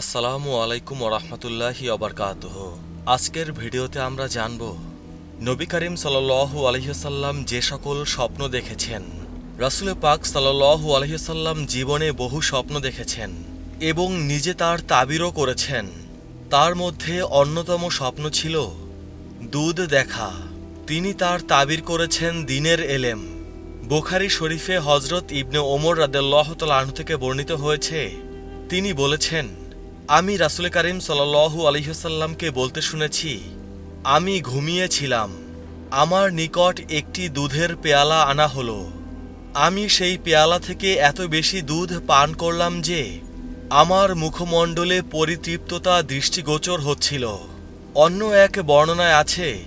আসসালামু আলাইকুম ওরহমতুল্লাহি অবরকাতহ আজকের ভিডিওতে আমরা জানব, নবী করিম সাল্লু আলহিসাল্লাম যে সকল স্বপ্ন দেখেছেন, রাসুল পাক সাল্লু আলহিসাল্লাম জীবনে বহু স্বপ্ন দেখেছেন এবং নিজে তার তাবিরও করেছেন। তার মধ্যে অন্যতম স্বপ্ন ছিল দুধ দেখা। তিনি তার তাবির করেছেন দিনের এলেম। বোখারি শরীফে হজরত ইবনে ওমর রাদেল্লাহ আনহু থেকে বর্ণিত হয়েছে, তিনি বলেছেন আমি রাসুল করিম সাল্লু আলহিহসাল্লামকে বলতে শুনেছি, আমি ঘুমিয়েছিলাম, আমার নিকট একটি দুধের পেয়ালা আনা হলো। আমি সেই পেয়ালা থেকে এত বেশি দুধ পান করলাম যে, আমার মুখমণ্ডলে পরিতৃপ্ততা দৃষ্টিগোচর হচ্ছিল। অন্য এক বর্ণনায় আছে,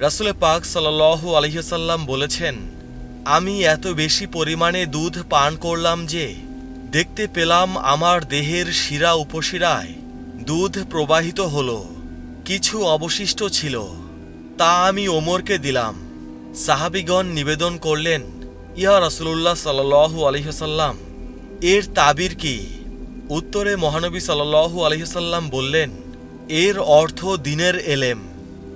রাসুল পাক সাল্লু আলহিহসাল্লাম বলেছেন, আমি এত বেশি পরিমাণে দুধ পান করলাম যে দেখতে পেলাম আমার দেহের শিরা উপশিরায় দুধ প্রবাহিত হলো, কিছু অবশিষ্ট ছিল, তা আমি ওমরকে দিলাম। সাহাবিগণ নিবেদন করলেন, ইয়া রসুল্লাহ সাল্লু আলহিহসাল্লাম এর তাবির কি? উত্তরে মহানবী সাল্লু আলহিহসাল্লাম বললেন, এর অর্থ দিনের এলেম।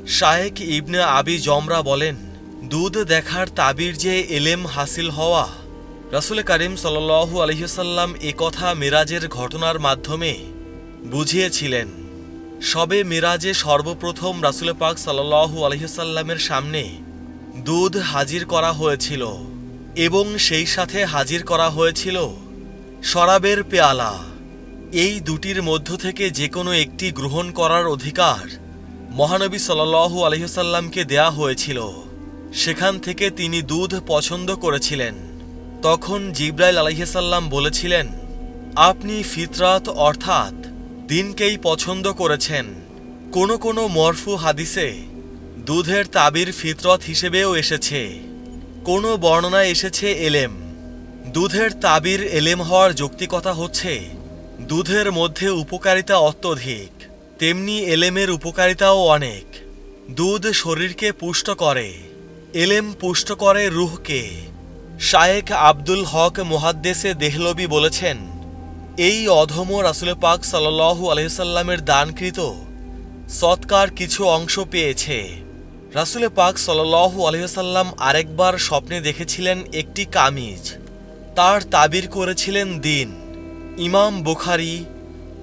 শায়েক ইবনে আবি জমরা বলেন, দুধ দেখার তাবির যে এলেম হাসিল হওয়া রাসুল করিম সাল্লু আলহিসাল্লাম এ কথা মিরাজের ঘটনার মাধ্যমে বুঝিয়েছিলেন। সবে মিরাজে সর্বপ্রথম রাসুল পাক সাল্লু আলহিসাল্লামের সামনে দুধ হাজির করা হয়েছিল এবং সেই সাথে হাজির করা হয়েছিল শরাবের পেয়ালা। এই দুটির মধ্য থেকে যে কোনো একটি গ্রহণ করার অধিকার মহানবী সাল্লু আলহিসাল্লামকে দেয়া হয়েছিল। সেখান থেকে তিনি দুধ পছন্দ করেছিলেন। তখন জিব্রাইল আলহিসাল্লাম বলেছিলেন, আপনি ফিতরাত অর্থাৎ দিনকেই পছন্দ করেছেন। কোনো কোনো মরফু হাদিসে দুধের তাবির ফিতরত হিসেবেও এসেছে। কোনো বর্ণনায় এসেছে এলেম। দুধের তাবির এলেম হওয়ার যৌক্তিকতা হচ্ছে, দুধের মধ্যে উপকারিতা অত্যধিক, তেমনি এলেমের উপকারিতাও অনেক। দুধ শরীরকে পুষ্ট করে, এলেম পুষ্ট করে রুহকে। শায়েক আব্দুল হক মুহাদ্দেসে দেহলবি বলেছেন, এই অধম রাসুল পাক সাল্লু আলহিসাল্লামের দানকৃত সৎকার কিছু অংশ পেয়েছে। রাসুল পাক সাল্লু আলহিসাল্লাম আরেকবার স্বপ্নে দেখেছিলেন একটি কামিজ। তার তাবির করেছিলেন দিন। ইমাম বুখারি,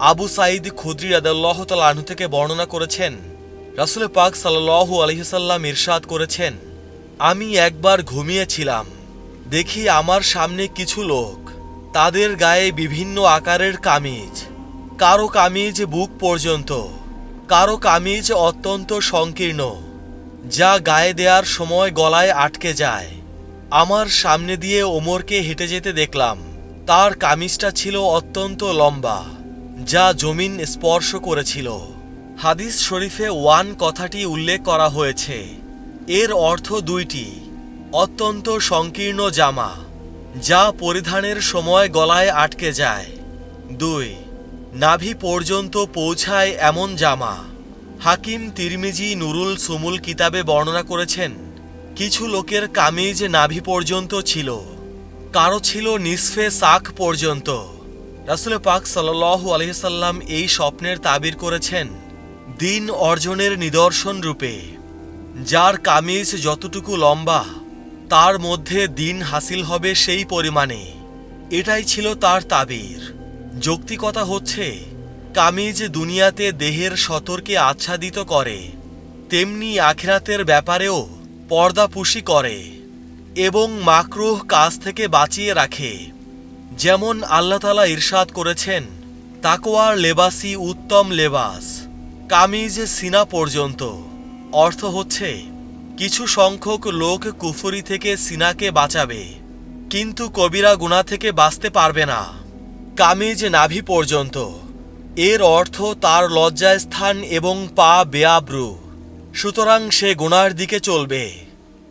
আবু সাইদ খুদ্রি আদাল্লাহ তালু থেকে বর্ণনা করেছেন, রাসুল পাক সাল্লু আলহিসাল্লাম ইরশাদ করেছেন, আমি একবার ঘুমিয়েছিলাম। দেখি আমার সামনে কিছু লোক। তাদের গায়ে বিভিন্ন আকারের কামিজ। কারও কামিজ বুক পর্যন্ত। কারও কামিজ অত্যন্ত সংকীর্ণ, যা গায়ে দেওয়ার সময় গলায় আটকে যায়। আমার সামনে দিয়ে ওমরকে হেঁটে যেতে দেখলাম। তার কামিজটা ছিল অত্যন্ত লম্বা, যা জমিন স্পর্শ করেছিল। হাদিস শরীফে ওয়ান কথাটি উল্লেখ করা হয়েছে। এর অর্থ দুইটি। অত্যন্ত সংকীর্ণ জামা, যা পরিধানের সময় গলায় আটকে যায়। দুই, নাভি পর্যন্ত পৌঁছায় এমন জামা। হাকিম তিরমিজি নুরুল সুমুল কিতাবে বর্ণনা করেছেন, কিছু লোকের কামিজ নাভি পর্যন্ত ছিল, কারও ছিল নিসফে সাক পর্যন্ত। রাসুল পাক সাল্লু আলহিসাল্লাম এই স্বপ্নের তাবির করেছেন, দিন অর্জনের নিদর্শন রূপে, যার কামিজ যতটুকু লম্বা তার মধ্যে দিন হাসিল হবে সেই পরিমাণে। এটাই ছিল তার তাবির। যৌক্তিকতা হচ্ছে, কামিজ দুনিয়াতে দেহের সতর্কে আচ্ছাদিত করে, তেমনি আখিরাতের ব্যাপারেও পর্দাপুষি করে এবং মাকরুহ কাজ থেকে বাঁচিয়ে রাখে। যেমন আল্লাহতালা ইরশাদ করেছেন তাকোয়ার লেবাসি উত্তম লেবাস, কামিজ সিনা পর্যন্ত। অর্থ হচ্ছে কিছু সংখ্যক লোক কুফুরি থেকে সিনাকে বাঁচাবে। কিন্তু কবিরা গুণা থেকে বাঁচতে পারবে না। কামিজ নাভি পর্যন্ত। এর অর্থ তার লজ্জাস্থান এবং পা বেয়াব্রু। সুতরাং সে গুনার দিকে চলবে।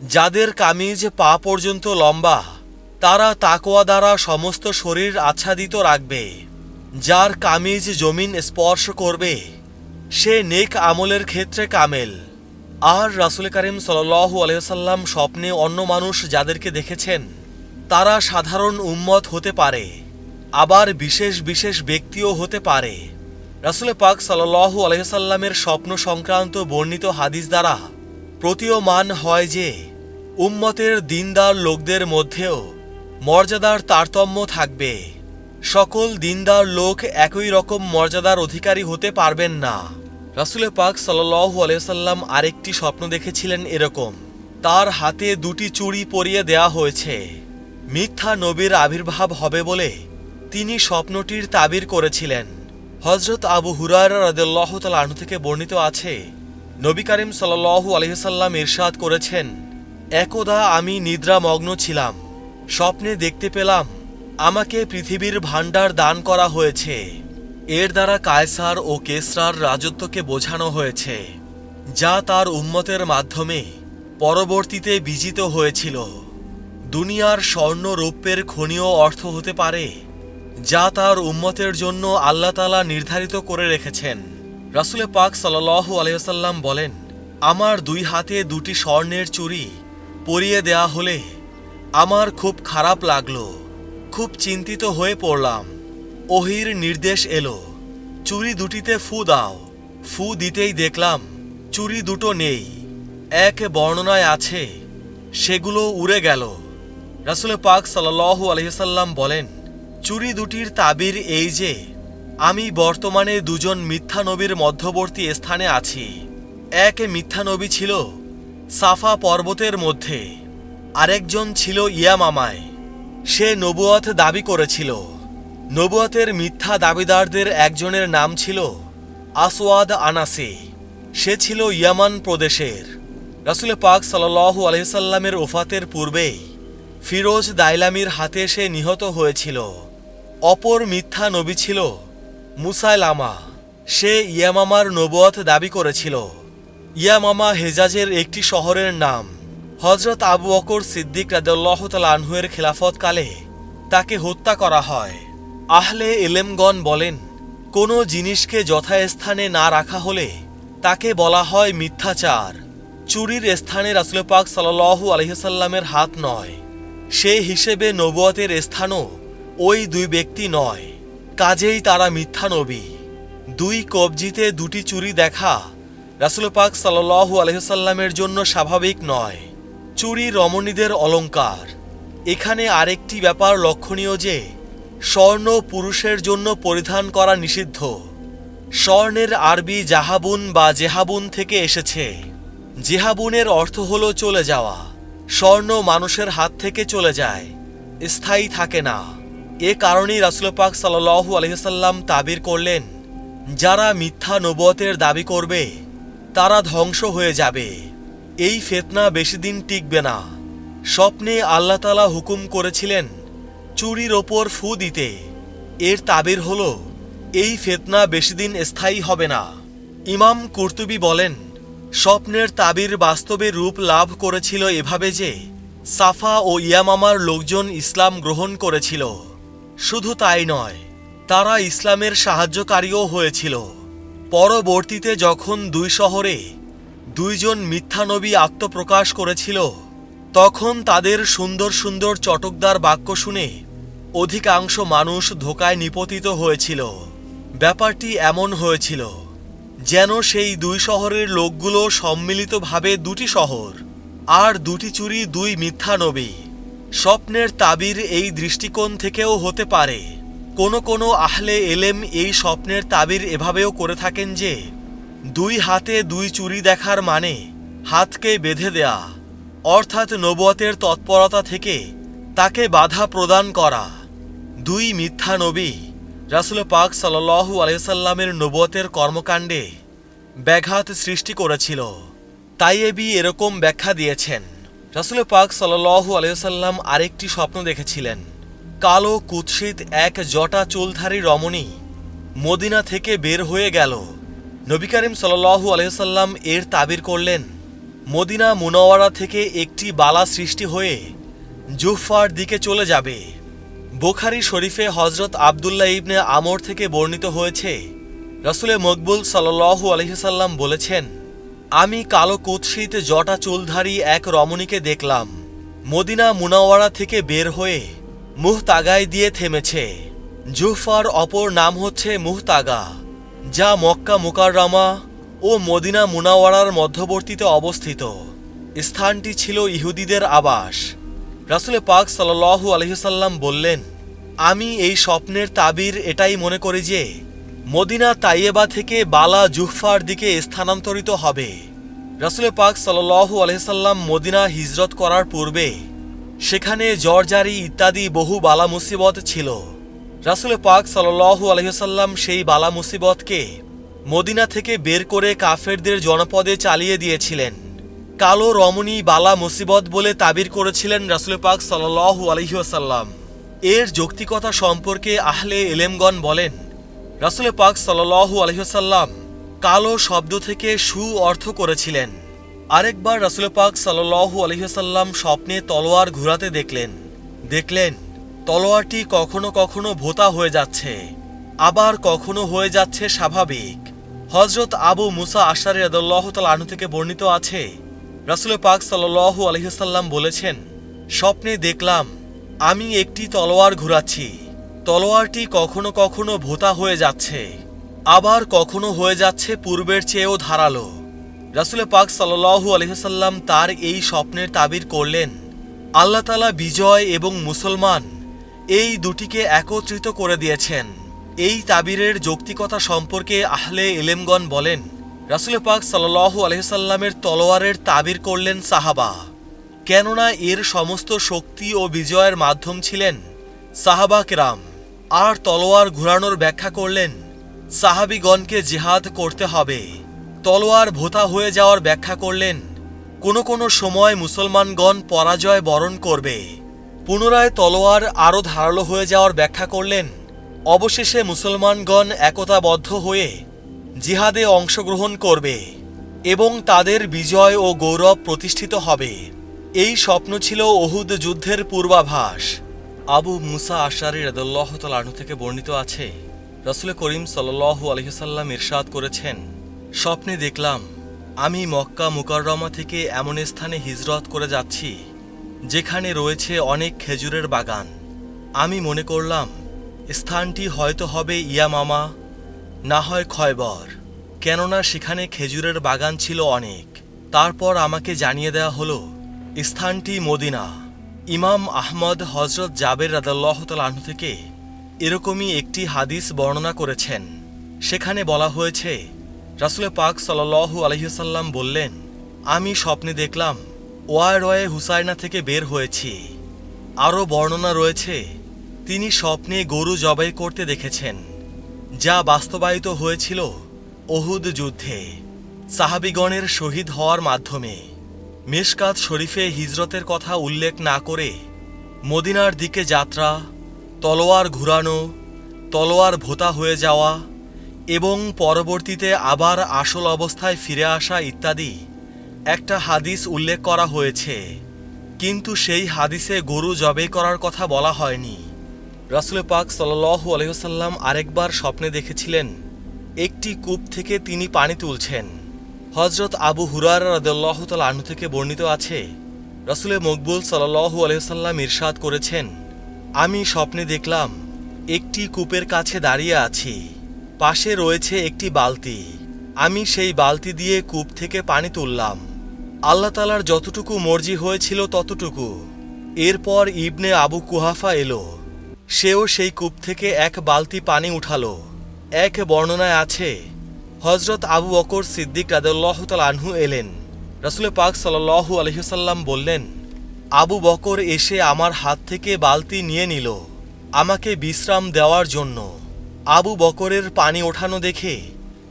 যাদের কামিজ পা পর্যন্ত লম্বা, তারা তাকোয়া দ্বারা সমস্ত শরীর আচ্ছাদিত রাখবে। যার কামিজ জমিন স্পর্শ করবে, সে নেক আমলের ক্ষেত্রে কামেল। আর রাসুল করিম সাল্লু আলহাম স্বপ্নে অন্য মানুষ যাদেরকে দেখেছেন, তারা সাধারণ উম্মত হতে পারে, আবার বিশেষ বিশেষ ব্যক্তিও হতে পারে। রাসুল পাক সাল্লাহু আলহিসাল্লামের স্বপ্ন সংক্রান্ত বর্ণিত হাদিস দ্বারা প্রতীয়মান হয় যে, উম্মতের দিনদার লোকদের মধ্যেও মর্যাদার তারতম্য থাকবে। সকল দিনদার লোক একই রকম মর্যাদার অধিকারী হতে পারবেন না। রাসুল পাক সাল্লাহু আলহিসাল্লাম আরেকটি স্বপ্ন দেখেছিলেন এরকম। তার হাতে দুটি চুড়ি পরিয়ে দেয়া হয়েছে। মিথ্যা নবীর আবির্ভাব হবে বলে তিনি স্বপ্নটির তাবির করেছিলেন। হজরত আবু হুরার রাদুল্লাহ তালু থেকে বর্ণিত আছে, নবী করিম সাল্লাহু আলহিসাল্লাম ইরশাদ করেছেন, একদা আমি নিদ্রামগ্ন ছিলাম, স্বপ্নে দেখতে পেলাম আমাকে পৃথিবীর ভাণ্ডার দান করা হয়েছে। এর দ্বারা কায়সার ও কেসরার রাজত্বকে বোঝানো হয়েছে, যা তার উম্মতের মাধ্যমে পরবর্তীতে বিজিত হয়েছিল। দুনিয়ার স্বর্ণ রৌপ্যের খনীয় অর্থ হতে পারে, যা তার উম্মতের জন্য আল্লাহ তালা নির্ধারিত করে রেখেছেন। রাসুলে পাক সাল্লাহু আলহাম বলেন, আমার দুই হাতে দুটি স্বর্ণের চুরি পরিয়ে দেয়া হলে আমার খুব খারাপ লাগল, খুব চিন্তিত হয়ে পড়লাম। ওহির নির্দেশ এলো, চুরি দুটিতে ফু দাও, ফু দিতেই দেখলাম চুরি দুটো নেই, এক বর্ণনায় আছে, সেগুলো উড়ে গেল। রাসুল পাক সাল্লাহু আলহিসাল্লাম বলেন, চুরি দুটির তাবির এই যে, আমি বর্তমানে দুজন মিথ্যা নবীর মধ্যবর্তী স্থানে আছি। এক মিথ্যা নবী ছিল সাফা পর্বতের মধ্যে, আরেকজন ছিল ইয়ামামায়, সে নবুয়ত দাবি করেছিল। নবুয়তের মিথ্যা দাবিদারদের একজনের নাম ছিল আসওয়াদ আনাসি। সে ছিল ইয়ামান প্রদেশের। রাসুল পাক সাল্লাহু আলহিসাল্লামের ওফাতের পূর্বেই ফিরোজ দাইলামির হাতে সে নিহত হয়েছিল। অপর মিথ্যা নবী ছিল মুসাইলামা। সে ইয়ামামার নবুয়ত দাবি করেছিল। ইয়ামামা হেজাজের একটি শহরের নাম হজরত আবু অকর সিদ্দিক রাজ্লাহ আনহুয়ের খেলাফতকালে তাকে হত্যা করা হয়। আহলে এলেমগণ বলেন, কোনো জিনিসকে যথাস্থানে না রাখা হলে তাকে বলা হয় মিথ্যাচার। চুরির স্থানে রাসুলপাক সাল্লাহু আলহিসাল্লামের হাত নয়। সে হিসেবে নবুয়তের স্থানও ওই দুই ব্যক্তি নয়। কাজেই তারা মিথ্যা নবী। দুই কবজিতে দুটি চুরি দেখা রাসুলপাক সাল্লাহু আলহিসাল্লামের জন্য স্বাভাবিক নয়। চুরি রমণীদের অলঙ্কার এখানে আরেকটি ব্যাপার লক্ষণীয় যে স্বর্ণ পুরুষের জন্য পরিধান করা নিষিদ্ধ। স্বর্ণের আরবি জাহাবুন বা জেহাবুন থেকে এসেছে। জেহাবুনের অর্থ হল চলে যাওয়া। স্বর্ণ মানুষের হাত থেকে চলে যায়। স্থায়ী থাকে না। এ কারণেই রাসুলপাক সাল্লু আলহিসাল্লাম তাবির করলেন, যারা মিথ্যা নবতের দাবি করবে, তারা ধ্বংস হয়ে যাবে। এই ফেতনা বেশি দিন টিকবে না। স্বপ্নে আল্লাহ তালা হুকুম করেছিলেন চুরির ওপর ফু দিতে। এর তাবির হল, এই ফেতনা বেশি দিন স্থায়ী হবে না। ইমাম কুর্তুবি বলেন, স্বপ্নের তাবির বাস্তবে রূপ লাভ করেছিল এভাবে যে সাফা ও ইয়ামামার লোকজন ইসলাম গ্রহণ করেছিল। শুধু তাই নয়, তারা ইসলামের সাহায্যকারীও হয়েছিল। পরবর্তীতে যখন দুই শহরে দুইজন মিথ্যানবী আত্মপ্রকাশ করেছিল, তখন তাদের সুন্দর সুন্দর চটকদার বাক্য শুনে অধিকাংশ মানুষ ধোকায় নিপতিত হয়েছিল। ব্যাপারটি এমন হয়েছিল যেন সেই দুই শহরের লোকগুলো সম্মিলিতভাবে দুটি শহর আর দুটি চুরি দুই মিথ্যা নবী। স্বপ্নের তাবির এই দৃষ্টিকোণ থেকেও হতে পারে। কোনো কোনো আহলে এলেম এই স্বপ্নের তাবির এভাবেও করে থাকেন যে, দুই হাতে দুই চুরি দেখার মানে হাতকে বেঁধে দেয়া, অর্থাৎ নবতের তৎপরতা থেকে তাকে বাধা প্রদান করা। দুই মিথ্যা নবী, রাসুল পাক সাল্লু আলহিসাল্লামের নবতের কর্মকাণ্ডে ব্যাঘাত সৃষ্টি করেছিল। তাইয়েবি এরকম ব্যাখ্যা দিয়েছেন। রাসুল পাক সাল্লু আলহিসাল্লাম আরেকটি স্বপ্ন দেখেছিলেন। কালো কুৎসিত এক জটা চুলধারী রমণী মদিনা থেকে বের হয়ে গেল। নবী করিম সাল্লু আলহিসাল্লাম এর তাবির করলেন। মদিনা মুনওয়ারা থেকে একটি বালা সৃষ্টি হয়ে জুফার দিকে চলে যাবে। বোখারি শরীফে হজরত আবদুল্লাহ ইবনে আমর থেকে বর্ণিত হয়েছে, রসুলে মকবুল সাল্লু আলহিসাল্লাম বলেছেন, আমি কালো কুৎসিত জটা চুলধারী এক রমণীকে দেখলাম, মদিনা মুনাওয়ারা থেকে বের হয়ে মুহতাগায় দিয়ে থেমেছে। জুফার অপর নাম হচ্ছে মুহতাগা, যা মক্কা মুকাররামা ও মদিনা মুনাওয়ারার মধ্যবর্তীতে অবস্থিত। স্থানটি ছিল ইহুদিদের আবাস। রাসুলে পাক সাল্লাল্লাহু আলহিসাল্লাম বললেন, আমি এই স্বপ্নের তাবির এটাই মনে করি যে, মদিনা তাইয়েবা থেকে বালা জুহফার দিকে স্থানান্তরিত হবে। রাসুলে পাক সাল্লাল্লাহু আলহিসাল্লাম মদিনা হিজরত করার পূর্বে, সেখানে জর্জারি ইত্যাদি বহু বালা মুসিবত ছিল। রাসুলে পাক সাল্লাল্লাহু আলহিসাল্লাম সেই বালা মুসিবতকে মদিনা থেকে বের করে কাফেরদের জনপদে চালিয়ে দিয়েছিলেন। কালো রমণী বালা মুসিবত বলে তাবির করেছিলেন রাসুল পাক সাল্লাল্লাহু আলহিহাসাল্লাম এর যৌক্তিকতা সম্পর্কে আহলে এলেমগণ বলেন, রাসুল পাক সাল্লাল্লাহু আলহিহাসাল্লাম কালো শব্দ থেকে সু অর্থ করেছিলেন। আরেকবার রাসুল পাক সাল্লাল্লাহু আলহিহাসাল্লাম স্বপ্নে তলোয়ার ঘুরাতে দেখলেন। দেখলেন, তলোয়ারটি কখনো কখনো ভোতা হয়ে যাচ্ছে, আবার কখনো হয়ে যাচ্ছে স্বাভাবিক। হজরত আবু মুসা আশারি আদুল্লাহ আনু থেকে বর্ণিত আছে রাসুল পাক সাল্লু আলহিসাল্লাম বলেছেন, স্বপ্নে দেখলাম, আমি একটি তলোয়ার ঘুরাচ্ছি। তলোয়ারটি কখনো কখনো ভোতা হয়ে যাচ্ছে, আবার কখনো হয়ে যাচ্ছে পূর্বের চেয়েও ধারালো। রাসুল পাক সাল্লু আলহিসাল্লাম তার এই স্বপ্নের তাবির করলেন, আল্লাহ তালা বিজয় এবং মুসলমান এই দুটিকে একত্রিত করে দিয়েছেন। এই তাবিরের যৌক্তিকতা সম্পর্কে আহলে এলেমগণ বলেন রাসুল পাক সাল্লাহু আলহিসাল্লামের তলোয়ারের তাবির করলেন সাহাবা। কেননা এর সমস্ত শক্তি ও বিজয়ের মাধ্যম ছিলেন সাহাবা কেরাম। আর তলোয়ার ঘুরানোর ব্যাখ্যা করলেন, সাহাবিগণকে জেহাদ করতে হবে। তলোয়ার ভোতা হয়ে যাওয়ার ব্যাখ্যা করলেন, কোনো কোনো সময় মুসলমানগণ পরাজয় বরণ করবে। পুনরায় তলোয়ার আরও ধারালো হয়ে যাওয়ার ব্যাখ্যা করলেন, অবশেষে মুসলমানগণ একতাবদ্ধ হয়ে জিহাদে অংশগ্রহণ করবে এবং তাদের বিজয় ও গৌরব প্রতিষ্ঠিত হবে। এই স্বপ্ন ছিল ওহুদ যুদ্ধের পূর্বাভাস। আবু মুসা আশারি রদুল্লাহ তালু থেকে বর্ণিত আছে, রসুল করিম সাল্লাহ আলহিসাল্লাম ইরশাদ করেছেন, স্বপ্নে দেখলাম, আমি মক্কা মুকাররমা থেকে এমন স্থানে হিজরত করে যাচ্ছি, যেখানে রয়েছে অনেক খেজুরের বাগান। আমি মনে করলাম, স্থানটি হয়তো হবে ইয়ামামা না হয় খয়বর কেননা সেখানে খেজুরের বাগান ছিল অনেক। তারপর আমাকে জানিয়ে দেওয়া হলো, স্থানটি মদিনা। ইমাম আহমদ হজরত জাবের রাদাল্লাহ তালাহু থেকে এরকমই একটি হাদিস বর্ণনা করেছেন। সেখানে বলা হয়েছে, রাসুল পাক সাল্লাহু আলহিসাল্লাম বললেন, আমি স্বপ্নে দেখলাম ওয়ায় রয়ে হুসাইনা থেকে বের হয়েছি। আরও বর্ণনা রয়েছে, তিনি স্বপ্নে গরু জবাই করতে দেখেছেন। যা বাস্তবায়িত হয়েছিল ওহুদ যুদ্ধে, সাহাবিগণের শহীদ হওয়ার মাধ্যমে। মেশকাত শরীফে হিজরতের কথা উল্লেখ না করে মদিনার দিকে যাত্রা, তলোয়ার ঘুরানো, তলোয়ার ভোতা হয়ে যাওয়া এবং পরবর্তীতে আবার আসল অবস্থায় ফিরে আসা ইত্যাদি একটা হাদিস উল্লেখ করা হয়েছে। কিন্তু সেই হাদিসে গরু জবে করার কথা বলা হয়নি। রাসুল পাক সাল্লু আলহিসাল্লাম আরেকবার স্বপ্নে দেখেছিলেন, একটি কূপ থেকে তিনি পানি তুলছেন। হজরত আবু হুরার রদুল্লাহ আনু থেকে বর্ণিত আছে, রসুলে মকবুল সাল্লু আলহিসাল্লাম ইরশাদ করেছেন, আমি স্বপ্নে দেখলাম, একটি কূপের কাছে দাঁড়িয়ে আছি, পাশে রয়েছে একটি বালতি। আমি সেই বালতি দিয়ে কূপ থেকে পানি তুললাম। আল্লাহ তালার যতটুকু মর্জি হয়েছিল ততটুকু। এরপর ইবনে আবু কুহাফা এলো সেও সেই কূপ থেকে এক বালতি পানি উঠালো। এক বর্ণনায় আছে হজরত আবু বকর সিদ্দিক রাদুল্লাহতাল আনহু এলেন। রসুল পাক সাল্লু আলহিসাল্লাম বললেন, আবু বকর এসে আমার হাত থেকে বালতি নিয়ে নিল, আমাকে বিশ্রাম দেওয়ার জন্য। আবু বকরের পানি ওঠানো দেখে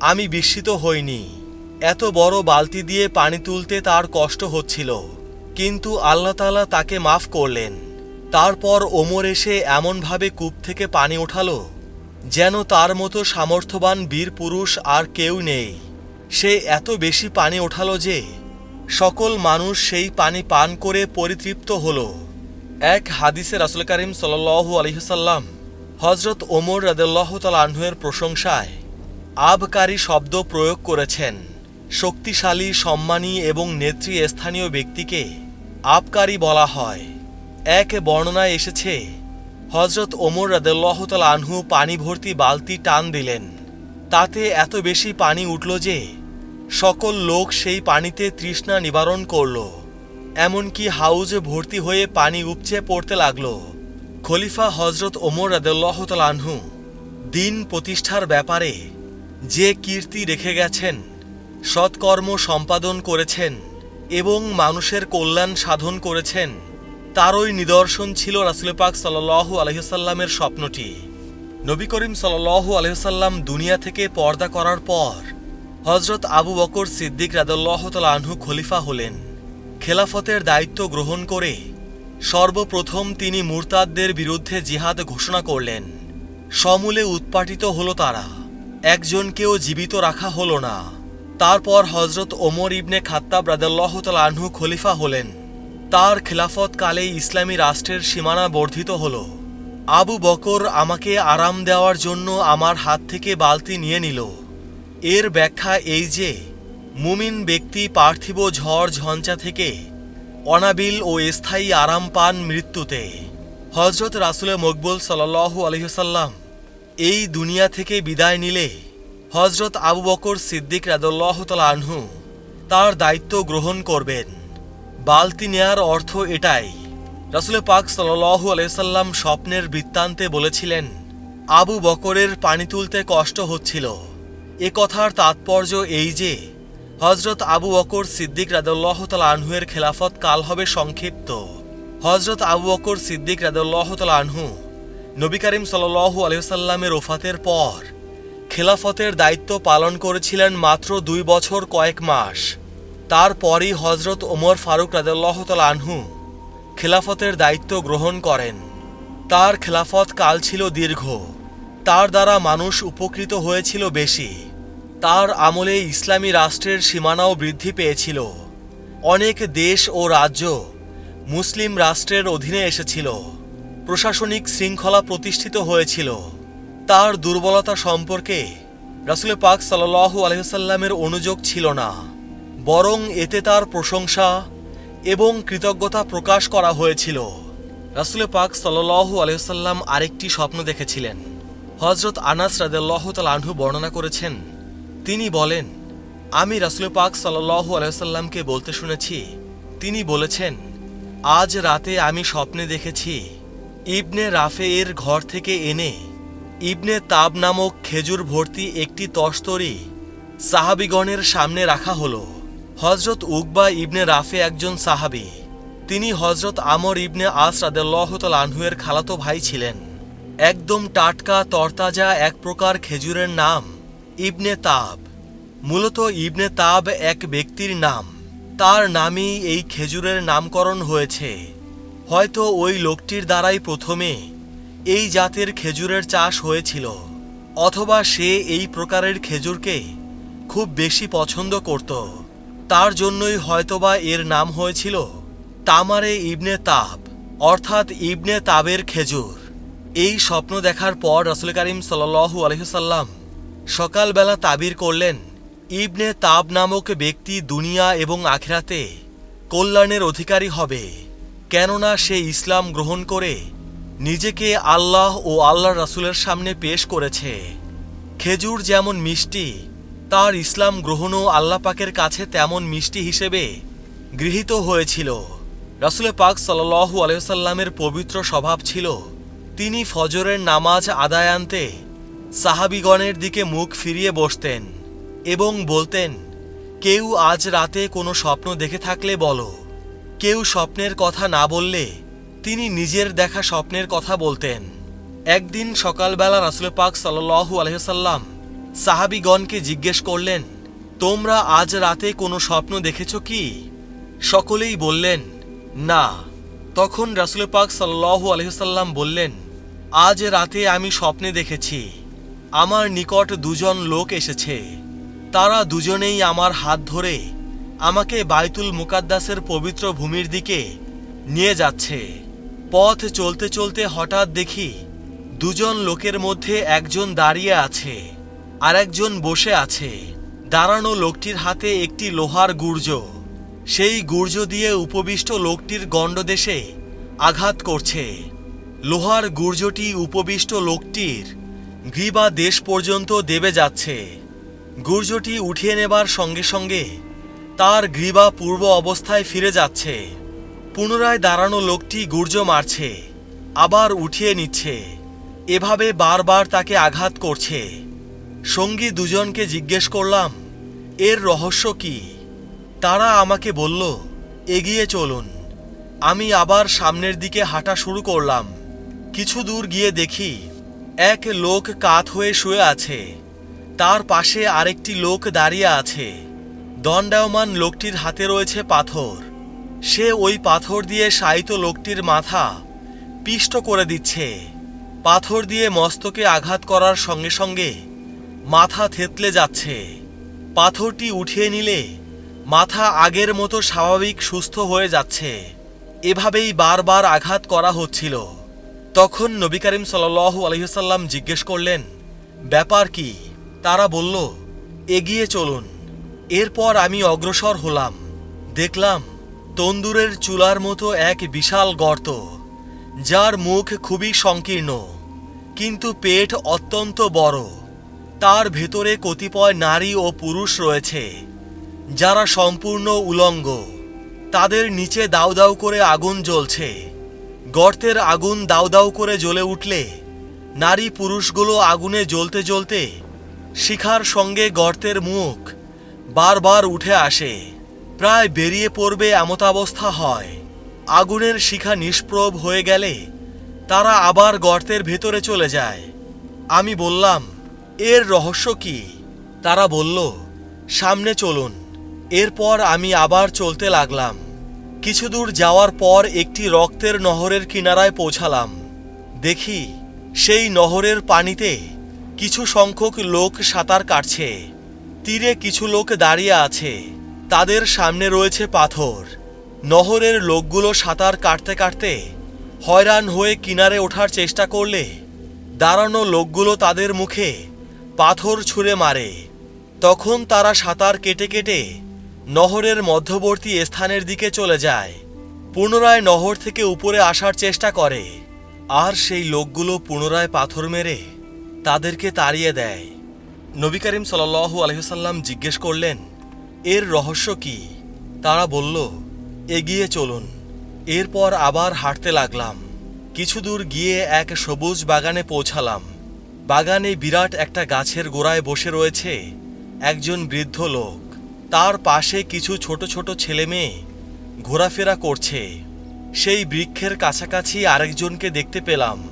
আমি বিস্মিত হইনি। এত বড় বালতি দিয়ে পানি তুলতে তার কষ্ট হচ্ছিল, কিন্তু আল্লাহ তালা তাকে মাফ করলেন। তারপর ওমর এসে এমনভাবে কূপ থেকে পানি ওঠালো, যেন তার মতো সামর্থ্যবান বীর পুরুষ আর কেউ নেই। সে এত বেশি পানি ওঠালো যে, সকল মানুষ সেই পানি পান করে পরিতৃপ্ত হল। এক হাদিসে রাসুল করিম সাল্লু আলহিসাল্লাম হজরত ওমর রাদুল্লাহ তালাহের প্রশংসায় আবকারী শব্দ প্রয়োগ করেছেন। শক্তিশালী, সম্মানী এবং নেত্রী স্থানীয় ব্যক্তিকে আবকারী বলা হয়। এক বর্ণনায় এসেছে হজরত ওমর রাদুল্লাহ আনহু পানি ভর্তি বালতি টান দিলেন। তাতে এত বেশি পানি উঠল যে সকল লোক সেই পানিতে তৃষ্ণা নিবারণ করল। এমনকি হাউজে ভর্তি হয়ে পানি উপচে পড়তে লাগল। খলিফা হজরত ওমর রাদু দিন প্রতিষ্ঠার ব্যাপারে যে কীর্তি রেখে গেছেন, সৎকর্ম সম্পাদন করেছেন এবং মানুষের কল্যাণ সাধন করেছেন তারই নিদর্শন ছিল রাসুল পাক সাল্লাহ আলহিসাল্লামের স্বপ্নটি। নবী করিম সাল্লাহু আলহিসাল্লাম দুনিয়া থেকে পর্দা করার পর হজরত আবু বকর সিদ্দিক রাদুল্লাহ আনহু খলিফা হলেন। খেলাফতের দায়িত্ব গ্রহণ করে সর্বপ্রথম তিনি মুরতাদদের বিরুদ্ধে জিহাদ ঘোষণা করলেন। সমূলে উৎপাটিত হলো তারা। একজনকেও জীবিত রাখা হলো না। তারপর হজরত ওমর ইবনে খাত্তাব রাদাল্লাহ আনহু খলিফা হলেন। তার খেলাফত কালে ইসলামী রাষ্ট্রের সীমানা বর্ধিত হল। আবু বকর আমাকে আরাম দেওয়ার জন্য আমার হাত থেকে বালতি নিয়ে নিল। এর ব্যাখ্যা এই যে, মুমিন ব্যক্তি পার্থিব ঝড় ঝঞ্চা থেকে অনাবিল ও স্থায়ী আরাম পান মৃত্যুতে। হজরত রাসুলে মকবুল সাল্লাহু আলহিসাল্লাম এই দুনিয়া থেকে বিদায় নিলে হজরত আবু বকর সিদ্দিক রাদুল্লাহ আনহু তার দায়িত্ব গ্রহণ করবেন। বালতি নেয়ার অর্থ এটাই। রাসুলে পাক সাল্লাহু আলাইসাল্লাম স্বপ্নের বৃত্তান্তে বলেছিলেন, আবু বকরের পানি তুলতে কষ্ট হচ্ছিল। এ কথার তাৎপর্য এই যে হজরত আবু বকর সিদ্দিক রাদুল্লাহ আনহুয়ের খেলাফত কাল হবে সংক্ষিপ্ত। হজরত আবু বকর সিদ্দিক রাদুল্লাহ আনহু নবী করিম সাল্লু আলহিসাল্লামের ওফাতের পর খেলাফতের দায়িত্ব পালন করেছিলেন মাত্র দুই বছর কয়েক মাস। তারপরই হজরত ওমর ফারুক রাদুল্লাহ আনহু খেলাফতের দায়িত্ব গ্রহণ করেন। তার খেলাফত কাল ছিল দীর্ঘ। তার দ্বারা মানুষ উপকৃত হয়েছিল বেশি। তার আমলে ইসলামী রাষ্ট্রের সীমানাও বৃদ্ধি পেয়েছিল। অনেক দেশ ও রাজ্য মুসলিম রাষ্ট্রের অধীনে এসেছিল। প্রশাসনিক শৃঙ্খলা প্রতিষ্ঠিত হয়েছিল। তার দুর্বলতা সম্পর্কে রাসুল পাক সাল্লাহু আলহিসাল্লামের অনুযোগ ছিল না। বরং এতে তার প্রশংসা এবং কৃতজ্ঞতা প্রকাশ করা হয়েছিল। রাসুল পাক সাল্লাহু আলহিসাল্লাম আরেকটি স্বপ্ন দেখেছিলেন। হজরত আনাস রাদেল্লাহ আনহু বর্ণনা করেছেন, তিনি বলেন, আমি রাসুল পাক সাল্লাহু আলহিসাল্লামকে বলতে শুনেছি। তিনি বলেছেন, আজ রাতে আমি স্বপ্নে দেখেছি ইবনে রাফে এর ঘর থেকে এনে ইবনে তাব নামক খেজুর ভর্তি একটি তস্তরি সাহাবিগণের সামনে রাখা হলো। হজরত উকবা ইবনে রাফে একজন সাহাবি। তিনি হজরত আমর ইবনে আস রাদেল্লাহতাল আনহুয়ের খালাতো ভাই ছিলেন। একদম টাটকা, তরতাজা, এক প্রকার খেজুরের নাম ইবনে তাব। মূলত ইবনে তাব এক ব্যক্তির নাম। তার নামই এই খেজুরের নামকরণ হয়েছে। হয়তো ওই লোকটির দ্বারাই প্রথমে এই জাতের খেজুরের চাষ হয়েছিল, অথবা সে এই প্রকারের খেজুরকে খুব বেশি পছন্দ করত। তার জন্যই হয়তোবা এর নাম হয়েছিল তামারে ইবনে তাব অর্থাৎ ইবনে তাবের খেজুর। এই স্বপ্ন দেখার পর রসুল করিম সাল্লু আলহিসাল্লাম সকালবেলা তাবির করলেন, ইবনে তাব নামক ব্যক্তি দুনিয়া এবং আখেরাতে কল্যাণের অধিকারী হবে, কেননা সে ইসলাম গ্রহণ করে নিজেকে আল্লাহ ও আল্লাহ রাসুলের সামনে পেশ করেছে। খেজুর যেমন মিষ্টি তার ইসলাম গ্রহণও আল্লাহ পাকের কাছে তেমন মিষ্টি হিসেবে গৃহীত হয়েছিল। রাসুলে পাক সাল্লু আলহ্লামের পবিত্র স্বভাব ছিল, তিনি ফজরের নামাজ আদায় আনতে সাহাবিগণের দিকে মুখ ফিরিয়ে বসতেন এবং বলতেন, কেউ আজ রাতে কোনো স্বপ্ন দেখে থাকলে বলো। কেউ স্বপ্নের কথা না বললে তিনি নিজের দেখা স্বপ্নের কথা বলতেন। একদিন সকালবেলা রাসুল পাক সাল্লু আলহ্লাম সাহাবিগণকে জিজ্ঞেস করলেন, তোমরা আজ রাতে কোনো স্বপ্ন দেখেছ কি? সকলেই বললেন, না। তখন রাসুল পাক সাল্লাহু আলহিসাল্লাম বললেন, আজ রাতে আমি স্বপ্নে দেখেছি, আমার নিকট দুজন লোক এসেছে। তারা দুজনেই আমার হাত ধরে আমাকে বাইতুল মুকাদ্দাসের পবিত্র ভূমির দিকে নিয়ে যাচ্ছে। পথ চলতে চলতে হঠাৎ দেখি দুজন লোকের মধ্যে একজন দাঁড়িয়ে আছে। আর একজন বসে আছে। দাঁড়ানো লোকটির হাতে একটি লোহার গুর্জ। সেই গুর্জ দিয়ে উপবিষ্ট লোকটির গণ্ডদেশে আঘাত করছে। লোহার গুর্জটি উপবিষ্ট লোকটির গ্রীবা দেশ পর্যন্ত দেবে যাচ্ছে। গুর্জটি উঠিয়ে নেবার সঙ্গে সঙ্গে তার গ্রীবা পূর্ব অবস্থায় ফিরে যাচ্ছে। পুনরায় দাঁড়ানো লোকটি গুর্জ মারছে, আবার উঠিয়ে নিচ্ছে। এভাবে বারবার তাকে আঘাত করছে। সঙ্গী দুজনকে জিজ্ঞেস করলাম, এর রহস্য কি? তারা আমাকে বলল, এগিয়ে চলুন। আমি আবার সামনের দিকে হাঁটা শুরু করলাম। কিছু দূর গিয়ে দেখি, এক লোক কাত হয়ে শুয়ে আছে। তার পাশে আরেকটি লোক দাঁড়িয়ে আছে। দণ্ডায়মান লোকটির হাতে রয়েছে পাথর। সে ওই পাথর দিয়ে শায়িত লোকটির মাথা পিষ্ট করে দিচ্ছে। পাথর দিয়ে মস্তকে আঘাত করার সঙ্গে সঙ্গে মাথা থেতলে যাচ্ছে। পাথরটি উঠিয়ে নিলে মাথা আগের মতো স্বাভাবিক সুস্থ হয়ে যাচ্ছে। এভাবেই বারবার আঘাত করা হচ্ছিল। তখন নবী করিম সাল্লু আলহিসাল্লাম জিজ্ঞেস করলেন, ব্যাপার কি? তারা বলল, এগিয়ে চলুন। এরপর আমি অগ্রসর হলাম। দেখলাম তন্দুরের চুলার মতো এক বিশাল গর্ত, যার মুখ খুবই সংকীর্ণ, কিন্তু পেট অত্যন্ত বড়। তার ভেতরে কতিপয় নারী ও পুরুষ রয়েছে, যারা সম্পূর্ণ উলঙ্গ। তাদের নিচে দাউ দাউ করে আগুন জ্বলছে। গর্তের আগুন দাউ দাউ করে জ্বলে উঠলে, নারী পুরুষগুলো আগুনে জ্বলতে জ্বলতে শিখার সঙ্গে গর্তের মুখ বারবার উঠে আসে। প্রায় বেরিয়ে পড়বে এমতাবস্থা হয়। আগুনের শিখা নিষ্প্রভ হয়ে গেলে তারা আবার গর্তের ভেতরে চলে যায়। আমি বললাম এর রহস্য কি? তারা বলল, সামনে চলুন। এরপর আমি আবার চলতে লাগলাম। কিছু দূর যাওয়ার পর একটি রক্তের নহরের কিনারায় পৌঁছালাম। দেখি, সেই নহরের পানিতে কিছু সংখ্যক লোক সাঁতার কাটছে। তীরে কিছু লোক দাঁড়িয়ে আছে। তাদের সামনে রয়েছে পাথর। নহরের লোকগুলো সাঁতার কাটতে কাটতে হয়রান হয়ে কিনারে ওঠার চেষ্টা করলে দাঁড়ানো লোকগুলো তাদের মুখে পাথর ছুঁড়ে মারে। তখন তারা সাঁতার কেটে কেটে নহরের মধ্যবর্তী স্থানের দিকে চলে যায়। পুনরায় নহর থেকে উপরে আসার চেষ্টা করে। আর সেই লোকগুলো পুনরায় পাথর মেরে তাদেরকে তাড়িয়ে দেয়। নবী করিম সাল্লু আলহিসাল্লাম জিজ্ঞেস করলেন, এর রহস্য কি? তারা বলল, এগিয়ে চলুন। এরপর আবার হাঁটতে লাগলাম। কিছু দূর গিয়ে এক সবুজ বাগানে পৌঁছালাম। বাগানে বিরাট একটা গাছের গোড়ায় বসে রয়েছে একজন বৃদ্ধ লোক। তার পাশে কিছু ছোট ছোট ছেলে মেয়ে ঘোরাফেরা করছে। সেই বৃক্ষের কাছাকাছি আরেকজনকে দেখতে পেলাম।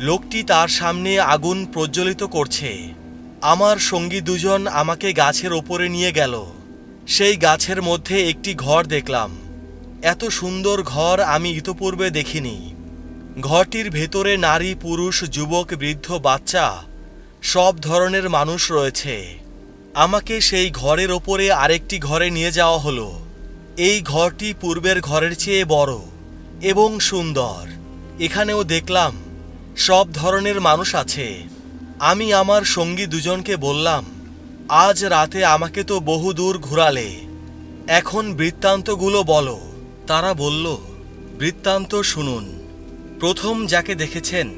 লোকটি তার সামনে আগুন প্রজ্বলিত করছে। আমার সঙ্গী দুজন আমাকে গাছের ওপরে নিয়ে গেল। সেই গাছের মধ্যে একটি ঘর দেখলাম। এত সুন্দর ঘর আমি ইতপূর্বে দেখিনি। ঘরটির ভেতরে নারী, পুরুষ, যুবক, বৃদ্ধ, বাচ্চা, সব ধরনের মানুষ রয়েছে। আমাকে সেই ঘরের ওপরে আরেকটি ঘরে নিয়ে যাওয়া হলো। এই ঘরটি পূর্বের ঘরের চেয়ে বড় এবং সুন্দর। এখানেও দেখলাম সব ধরনের মানুষ আছে। আমি আমার সঙ্গী দুজনকে বললাম, আজ রাতে আমাকে তো বহু দূর ঘুরালে। এখন বৃত্তান্তগুলো বলো। তারা বলল, বৃত্তান্ত শুনুন। প্রথম যাকে দেখেছেন,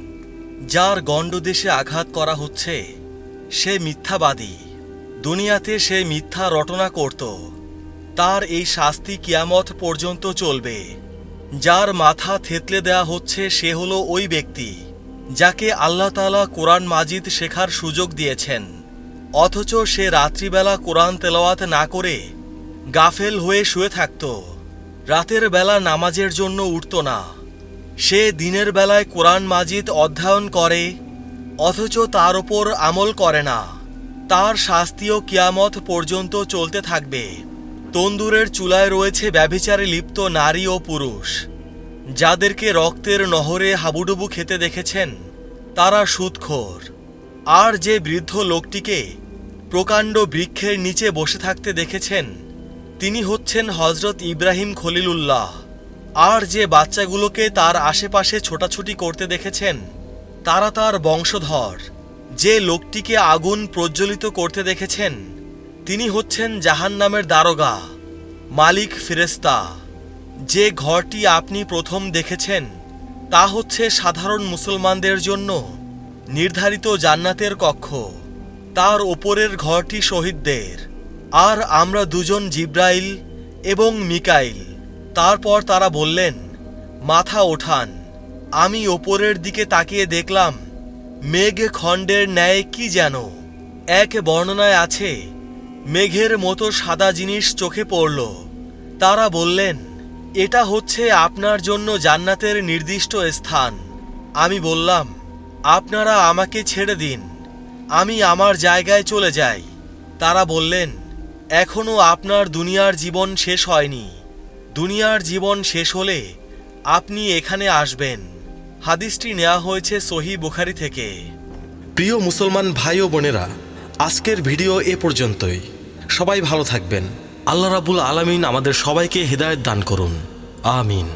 যার গণ্ডদেশে আঘাত করা হচ্ছে, সে মিথ্যাবাদী। দুনিয়াতে সে মিথ্যা রটনা করত। তার এই শাস্তি কিয়ামত পর্যন্ত চলবে। যার মাথা থেতলে দেয়া হচ্ছে, সে হলো ওই ব্যক্তি, যাকে আল্লাহ তালা কোরআন মাজিদ শেখার সুযোগ দিয়েছেন। অথচ সে রাত্রিবেলা কোরআন তেলাওয়াত না করে গাফেল হয়ে শুয়ে থাকত। রাতের বেলা নামাজের জন্য উঠত না। সে দিনের বেলায় কোরআন মাজিদ অধ্যয়ন করে, অথচ তার ওপর আমল করে না। তার শাস্তিও কিয়ামত পর্যন্ত চলতে থাকবে। তন্দুরের চুলায় রয়েছে ব্যভিচারে লিপ্ত নারী ও পুরুষ। যাদেরকে রক্তের নহরে হাবুডুবু খেতে দেখেছেন, তারা সুদখোর। আর যে বৃদ্ধ লোকটিকে প্রকাণ্ড বৃক্ষের নিচে বসে থাকতে দেখেছেন, তিনি হচ্ছেন হজরত ইব্রাহিম খলিলুল্লাহ। আর যে বাচ্চাগুলোকে তার আশেপাশে ছোটাছুটি করতে দেখেছেন, তারা তার বংশধর। যে লোকটিকে আগুন প্রজ্বলিত করতে দেখেছেন, তিনি হচ্ছেন জাহান নামের দারোগা, মালিক ফিরেস্তা যে ঘরটি আপনি প্রথম দেখেছেন, তা হচ্ছে সাধারণ মুসলমানদের জন্য নির্ধারিত জান্নাতের কক্ষ। তার ওপরের ঘরটি শহীদদের। আর আমরা দুজন জিব্রাইল এবং মিকাইল। তারপর তারা বললেন, মাথা ওঠান, আমি ওপরের দিকে তাকিয়ে দেখলাম, মেঘ খণ্ডের ন্যায় কি যেন, এক বর্ণনায় আছে, মেঘের মতো সাদা জিনিস চোখে পড়ল। তারা বললেন, এটা হচ্ছে আপনার জন্য জান্নাতের নির্দিষ্ট স্থান। আমি বললাম, আপনারা আমাকে ছেড়ে দিন, আমি আমার জায়গায় চলে যাই। তারা বললেন এখনও আপনার দুনিয়ার জীবন শেষ হয়নি। দুনিয়ার জীবন শেষ হলে আপনি এখানে আসবেন। হাদিসটি নেওয়া হয়েছে সহি বুখারি থেকে। প্রিয় মুসলমান ভাই ও বোনেরা, আজকের ভিডিও এ পর্যন্তই। সবাই ভালো থাকবেন। আল্লাহ রাবুল আলামিন আমাদের সবাইকে হৃদায়ত দান করুন। আমিন।